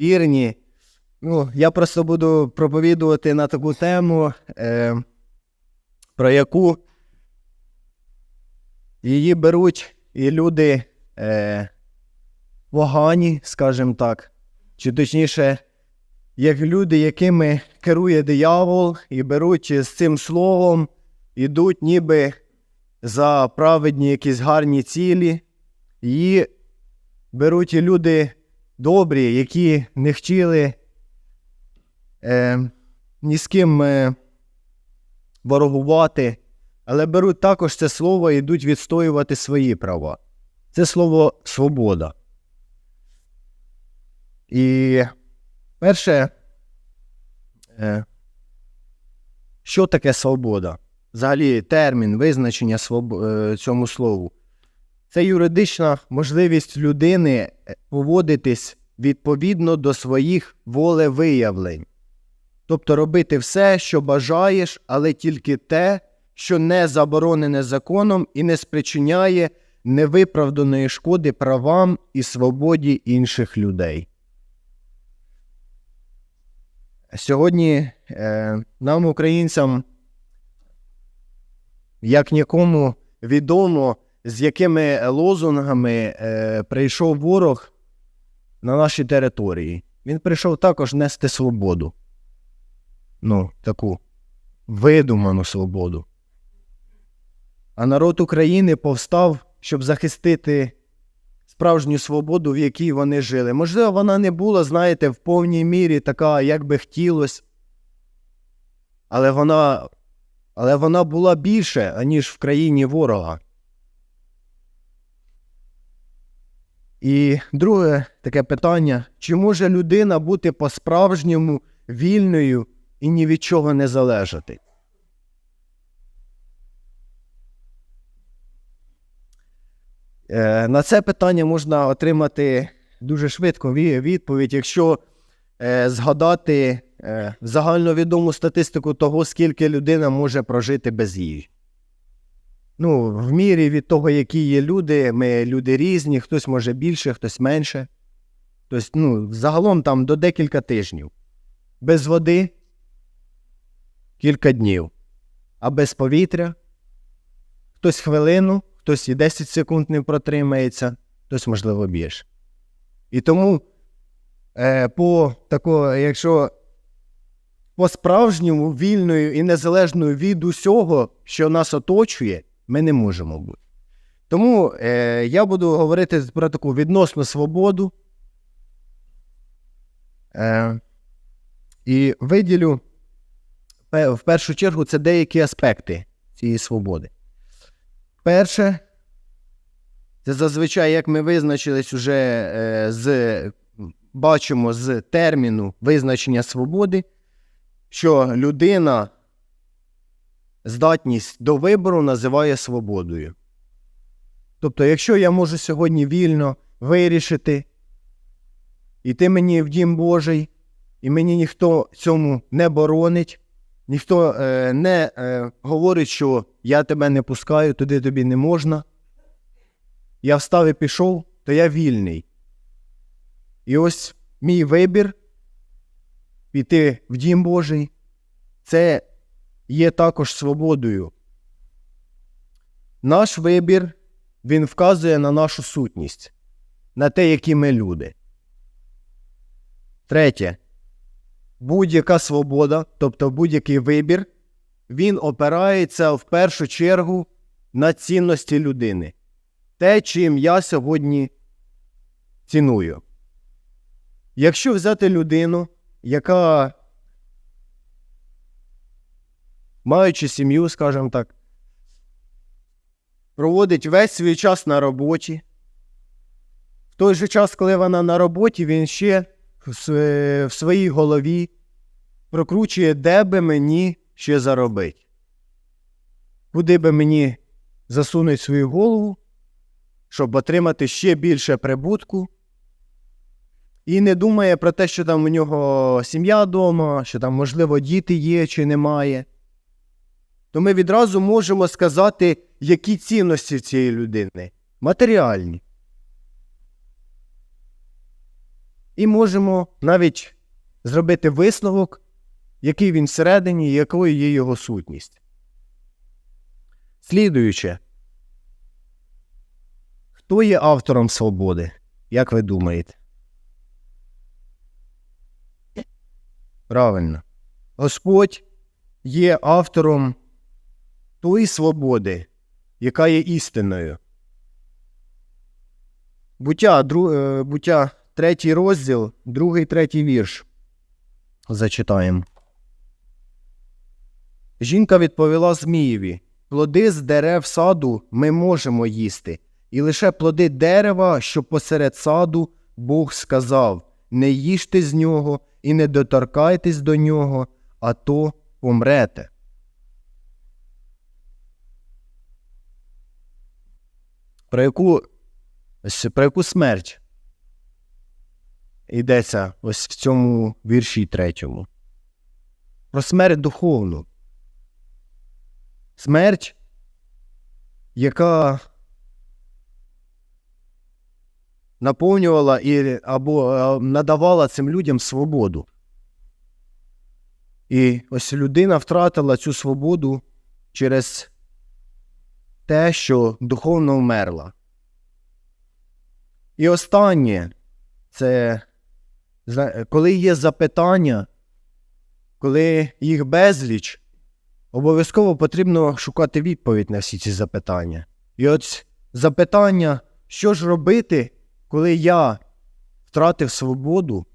вірні. Ну, я просто буду проповідувати на таку тему, е, про яку її беруть і люди е, погані, скажімо так, чи точніше, як люди, якими керує диявол, і беруть з цим словом, ідуть ніби за праведні якісь гарні цілі. Її беруть і люди добрі, які не хотіли е, ні з ким е, ворогувати, але беруть також це слово і йдуть відстоювати свої права. Це слово свобода. І перше, е, що таке свобода? Взагалі термін, визначення своб... е, цьому слову. Це юридична можливість людини е, поводитись відповідно до своїх волевиявлень. Тобто робити все, що бажаєш, але тільки те, що не заборонене законом і не спричиняє невиправданої шкоди правам і свободі інших людей. Сьогодні е, нам, українцям, як нікому відомо, з якими лозунгами е, прийшов ворог на наші території. Він прийшов також нести свободу. Ну, таку видуману свободу. А народ України повстав, щоб захистити справжню свободу, в якій вони жили. Можливо, вона не була, знаєте, в повній мірі така, як би хотілося. Але вона, але вона була більше, аніж в країні ворога. І друге таке питання: чи може людина бути по-справжньому вільною і ні від чого не залежати? Е, На це питання можна отримати дуже швидко відповідь, якщо е, згадати е, загальновідому статистику того, скільки людина може прожити без їжі. Ну, в мірі від того, які є люди, ми люди різні, хтось може більше, хтось менше. Тобто, ну, загалом там до декілька тижнів. Без води кілька днів. А без повітря хтось хвилину, хтось і 10 секунд не протримається, хтось, можливо, більше. І тому, е, по тако, якщо по-справжньому вільною і незалежною від усього, що нас оточує, ми не можемо бути. Тому е, я буду говорити про таку відносну свободу. Е, і виділю в першу чергу це деякі аспекти цієї свободи. Перше, це зазвичай, як ми визначились уже е, з, бачимо з терміну визначення свободи, що людина здатність до вибору називає свободою. Тобто, якщо я можу сьогодні вільно вирішити, іти мені в дім Божий, і мені ніхто цьому не боронить, ніхто е, не е, говорить, що я тебе не пускаю, туди тобі не можна. Я встав і пішов, то я вільний. І ось мій вибір піти в дім Божий, це є також свободою. Наш вибір він вказує на нашу сутність, на те, які ми люди. Третє. Будь-яка свобода, тобто будь-який вибір, він опирається в першу чергу на цінності людини. Те, чим я сьогодні ціную. Якщо взяти людину, яка маючи сім'ю, скажімо так, проводить весь свій час на роботі. В той же час, коли вона на роботі, він ще в своїй голові прокручує, де би мені ще заробити. Куди би мені засунути свою голову, щоб отримати ще більше прибутку. І не думає про те, що там у нього сім'я вдома, що там, можливо, діти є чи немає то ми відразу можемо сказати, які цінності цієї людини матеріальні. і можемо навіть зробити висновок, який він всередині, і якою є його сутність. Слідуюче, хто є автором свободи? Як ви думаєте? Правильно. Господь є автором тої свободи, яка є істинною. Буття, дру, е, буття третій розділ, другий, третій вірш. Зачитаємо. Жінка відповіла Змієві: Плоди з дерев саду ми можемо їсти, і лише плоди дерева, що посеред саду, Бог сказав: Не їжте з нього і не доторкайтесь до нього, а то помрете. Про яку, про яку смерть йдеться ось в цьому вірші третьому? Про смерть духовну. Смерть, яка наповнювала і, або надавала цим людям свободу. І ось людина втратила цю свободу через те, що духовно вмерла. І останнє це коли є запитання, коли їх безліч, обов'язково потрібно шукати відповідь на всі ці запитання. І от запитання, що ж робити, коли я втратив свободу,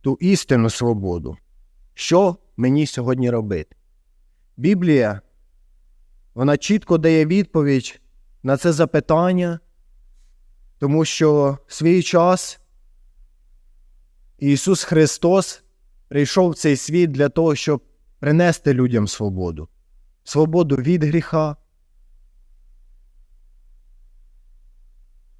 ту істинну свободу, що мені сьогодні робити? Біблія, вона чітко дає відповідь на це запитання, тому що в свій час Ісус Христос прийшов в цей світ для того, щоб принести людям свободу, свободу від гріха,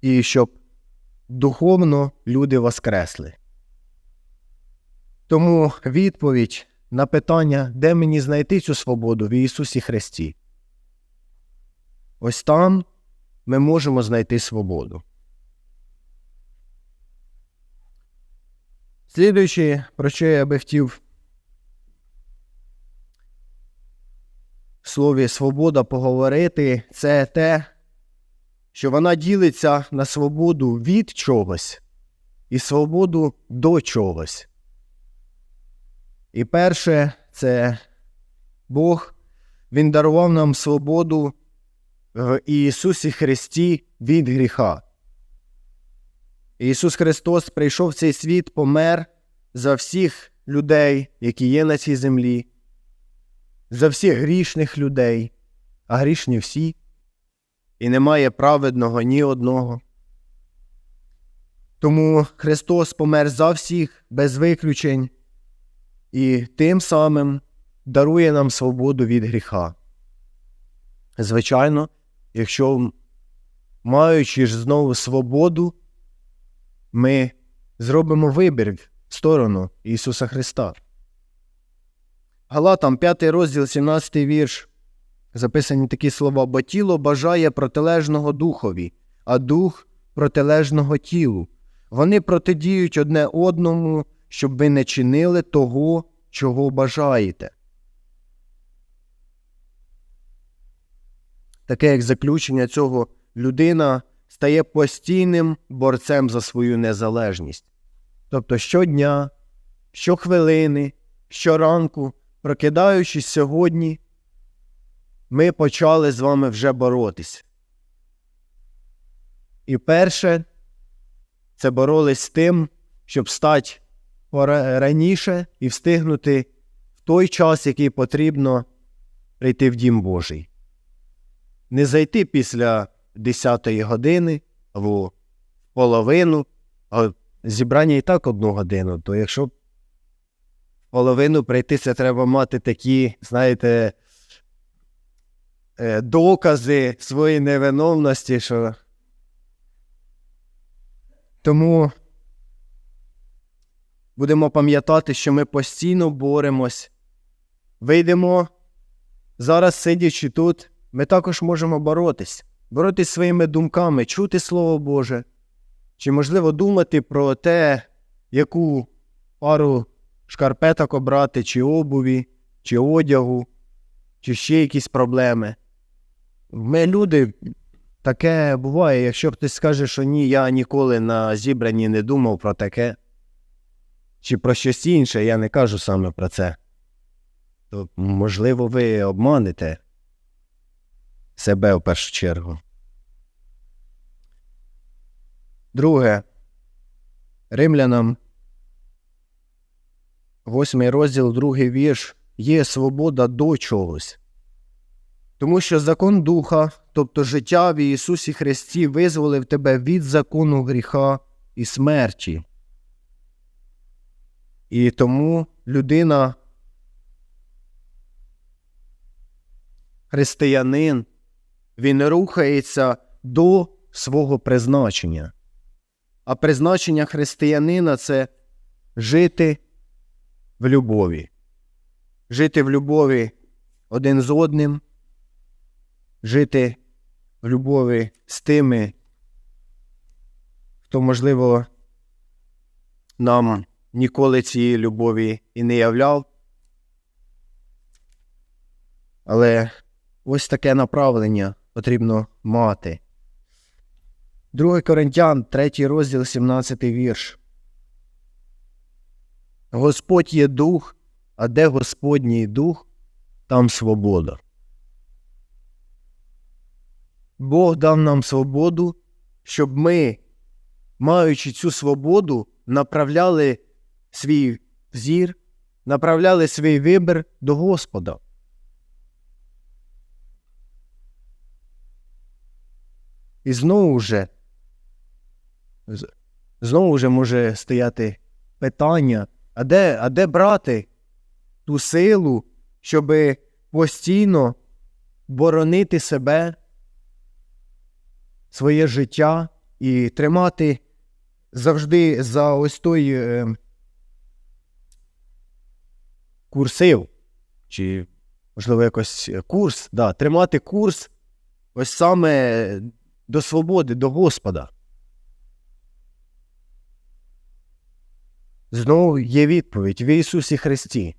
і щоб духовно люди воскресли. Тому відповідь на питання, де мені знайти цю свободу в Ісусі Христі. Ось там ми можемо знайти свободу. Слідуючи, про що я би хотів слові свобода поговорити, це те, що вона ділиться на свободу від чогось і свободу до чогось. І перше, це Бог, Він дарував нам свободу в Ісусі Христі від гріха. Ісус Христос прийшов в цей світ, помер за всіх людей, які є на цій землі, за всіх грішних людей, а грішні всі, і немає праведного ні одного. Тому Христос помер за всіх без виключень і тим самим дарує нам свободу від гріха. Звичайно, якщо, маючи ж знову свободу, ми зробимо вибір в сторону Ісуса Христа. Галатам 5 розділ, 17 вірш. Записані такі слова, бо тіло бажає протилежного духові, а дух протилежного тілу. Вони протидіють одне одному, щоб ви не чинили того, чого бажаєте. Таке як заключення цього людина стає постійним борцем за свою незалежність. Тобто щодня, щохвилини, щоранку, прокидаючись сьогодні, ми почали з вами вже боротись. І перше, це боролись з тим, щоб стати раніше і встигнути в той час, який потрібно прийти в Дім Божий. Не зайти після 10 години в половину, а зібрання і так одну годину, то якщо половину прийти, це треба мати такі, знаєте, е, докази своєї невиновності, що. Тому будемо пам'ятати, що ми постійно боремось, вийдемо зараз, сидячи тут, ми також можемо боротись, боротись своїми думками, чути Слово Боже, чи можливо думати про те, яку пару шкарпеток обрати, чи обуві, чи одягу, чи ще якісь проблеми. Ми люди, таке буває, якщо хтось скаже, що ні, я ніколи на зібранні не думав про таке, чи про щось інше, я не кажу саме про це, то, можливо, ви обманете себе в першу чергу. Друге. Римлянам, восьмий розділ, другий вірш, є свобода до чогось. Тому що закон Духа, тобто життя в Ісусі Христі, визволив тебе від закону гріха і смерті. І тому людина, християнин, він рухається до свого призначення. А призначення християнина це жити в любові. Жити в любові один з одним, жити в любові з тими, хто, можливо, нам ніколи цієї любові і не являв. Але ось таке направлення потрібно мати. 2 Коринтян, 3 розділ, 17 вірш. Господь є дух, а де Господній дух, там свобода. Бог дав нам свободу, щоб ми, маючи цю свободу, направляли свій взір, направляли свій вибір до Господа. І знову же, з- знову же може стояти питання, а де, а де брати ту силу, щоб постійно боронити себе, своє життя і тримати завжди за ось той е, курсив, чи, можливо, якось е, курс, да, тримати курс ось саме до свободи, до Господа. Знову є відповідь в Ісусі Христі.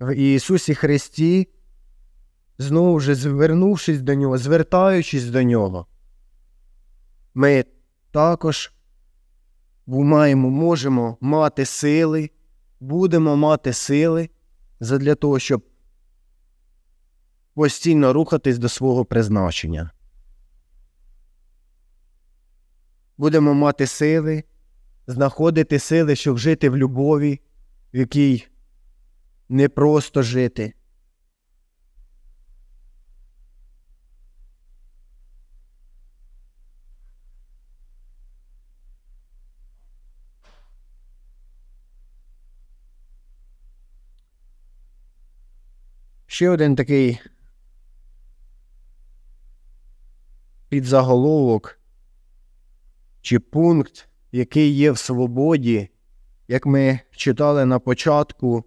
В Ісусі Христі, знову вже звернувшись до Нього, звертаючись до Нього, ми також маємо, можемо мати сили, будемо мати сили задля того, щоб постійно рухатись до свого призначення. Будемо мати сили, знаходити сили, щоб жити в любові, в якій не просто жити. Ще один такий підзаголовок чи пункт, який є в свободі, як ми читали на початку,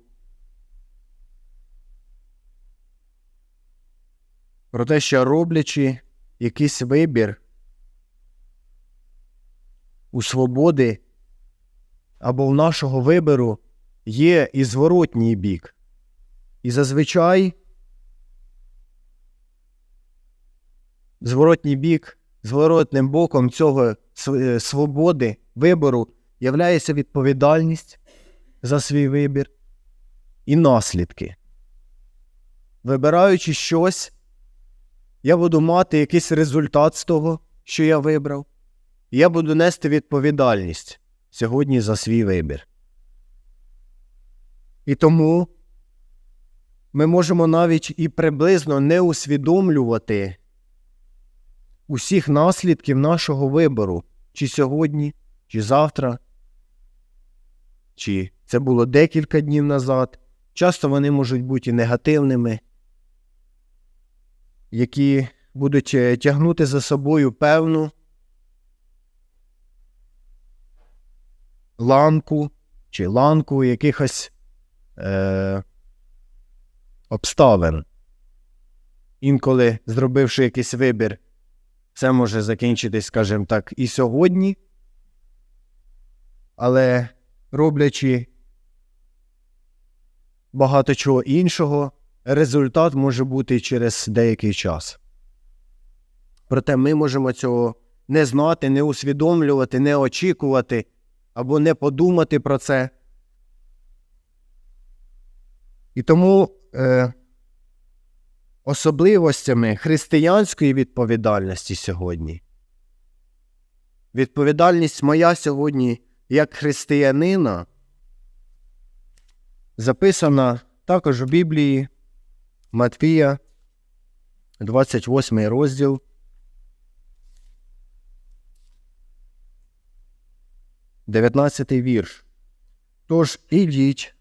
про те, що роблячи якийсь вибір у свободи або в нашого вибору є і зворотній бік. І зазвичай зворотній бік, зворотним боком цього е, свободи вибору являється відповідальність за свій вибір і наслідки. Вибираючи щось, я буду мати якийсь результат з того, що я вибрав, і я буду нести відповідальність сьогодні за свій вибір. І тому ми можемо навіть і приблизно не усвідомлювати усіх наслідків нашого вибору, чи сьогодні, чи завтра, чи це було декілька днів назад. Часто вони можуть бути негативними, які будуть е, тягнути за собою певну ланку чи ланку якихось е, обставин. Інколи, зробивши якийсь вибір, це може закінчитись, скажімо так, і сьогодні. але роблячи багато чого іншого, результат може бути через деякий час. Проте ми можемо цього не знати, не усвідомлювати, не очікувати або не подумати про це. І тому е, особливостями християнської відповідальності сьогодні. Відповідальність моя сьогодні як християнина записана також у Біблії Матвія, 28 розділ. Дев'ятнадцятий вірш. Тож ідіть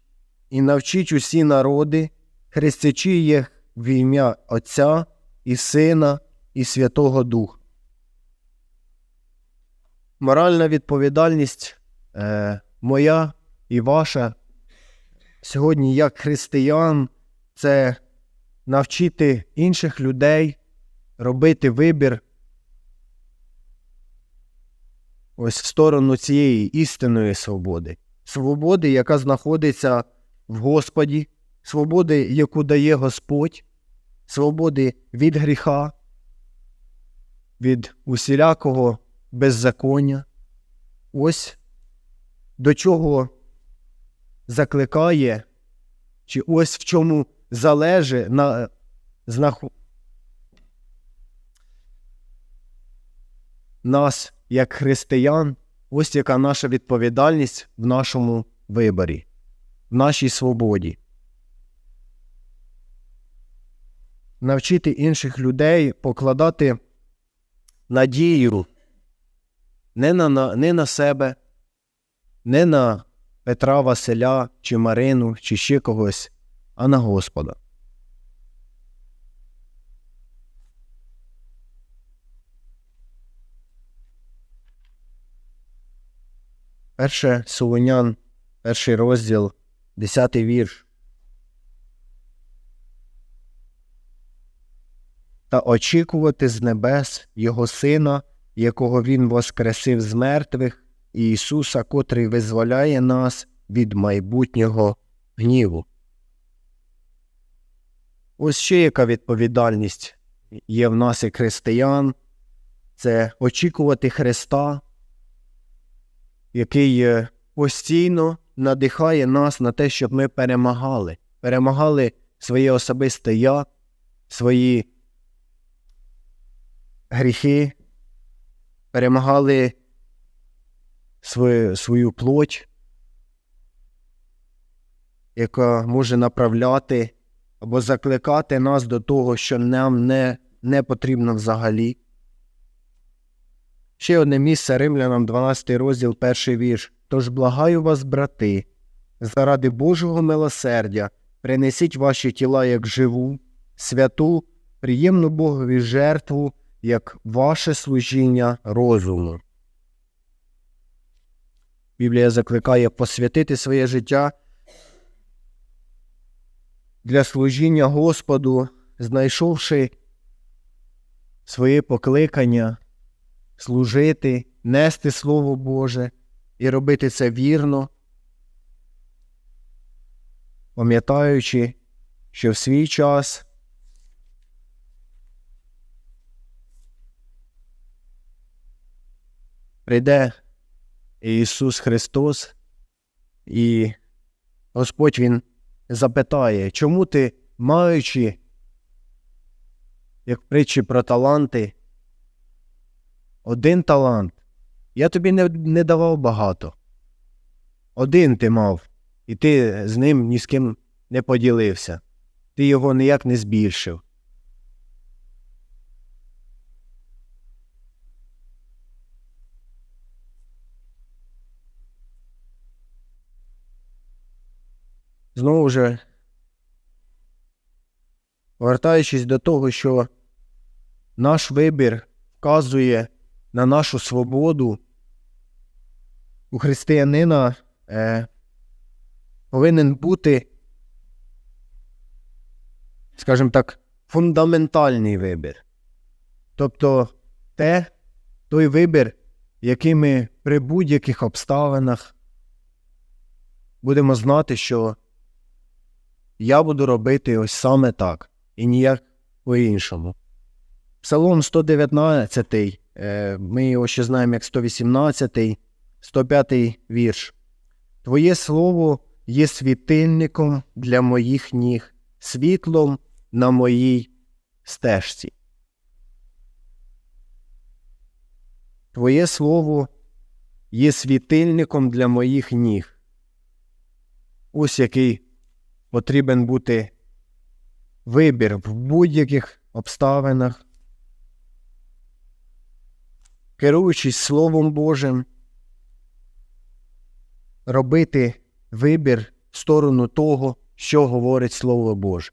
і навчіть усі народи, хрестячи їх в ім'я Отця і Сина і Святого Духа. Моральна відповідальність е, моя і ваша сьогодні, як християн, це навчити інших людей робити вибір ось в сторону цієї істинної свободи. Свободи, яка знаходиться в Господі, свободи, яку дає Господь, свободи від гріха, від усілякого беззаконня. Ось до чого закликає, чи ось в чому залежить на знаху... нас, як християн, ось яка наша відповідальність в нашому виборі, в нашій свободі. Навчити інших людей покладати надію не на, не на себе, не на Петра Василя, чи Марину, чи ще когось, а на Господа. Перше Солонян, перший розділ, десятий вірш. Та очікувати з небес Його Сина, якого Він воскресив з мертвих, і Ісуса, котрий визволяє нас від майбутнього гніву. Ось ще яка відповідальність є в нас як християн це очікувати Христа, який е, постійно надихає нас на те, щоб ми перемагали, перемагали своє особисте я, свої гріхи, перемагали свою, свою плоть, яка може направляти або закликати нас до того, що нам не, не потрібно взагалі. Ще одне місце Римлянам, 12 розділ, перший вірш. Тож благаю вас, брати, заради Божого милосердя, принесіть ваші тіла як живу, святу, приємну Богові жертву, як ваше служіння розуму. Біблія закликає посвятити своє життя для служіння Господу, знайшовши своє покликання служити, нести Слово Боже і робити це вірно, пам'ятаючи, що в свій час прийде Ісус Христос, і Господь Він запитає, чому ти, маючи, як притчі про таланти, один талант, я тобі не, не давав багато. Один ти мав, і ти з ним ні з ким не поділився. Ти його ніяк не збільшив. Знову ж, повертаючись до того, що наш вибір вказує на нашу свободу, у християнина е, повинен бути, скажімо так, фундаментальний вибір. Тобто те, той вибір, який ми при будь-яких обставинах, будемо знати, що я буду робити ось саме так і ніяк по-іншому. Псалом 119, е, ми його ще знаємо як 118, 105 вірш. Твоє слово є світильником для моїх ніг, світлом на моїй стежці. Твоє слово є світильником для моїх ніг. Ось який потрібен бути вибір в будь-яких обставинах, керуючись Словом Божим, робити вибір в сторону того, що говорить Слово Боже.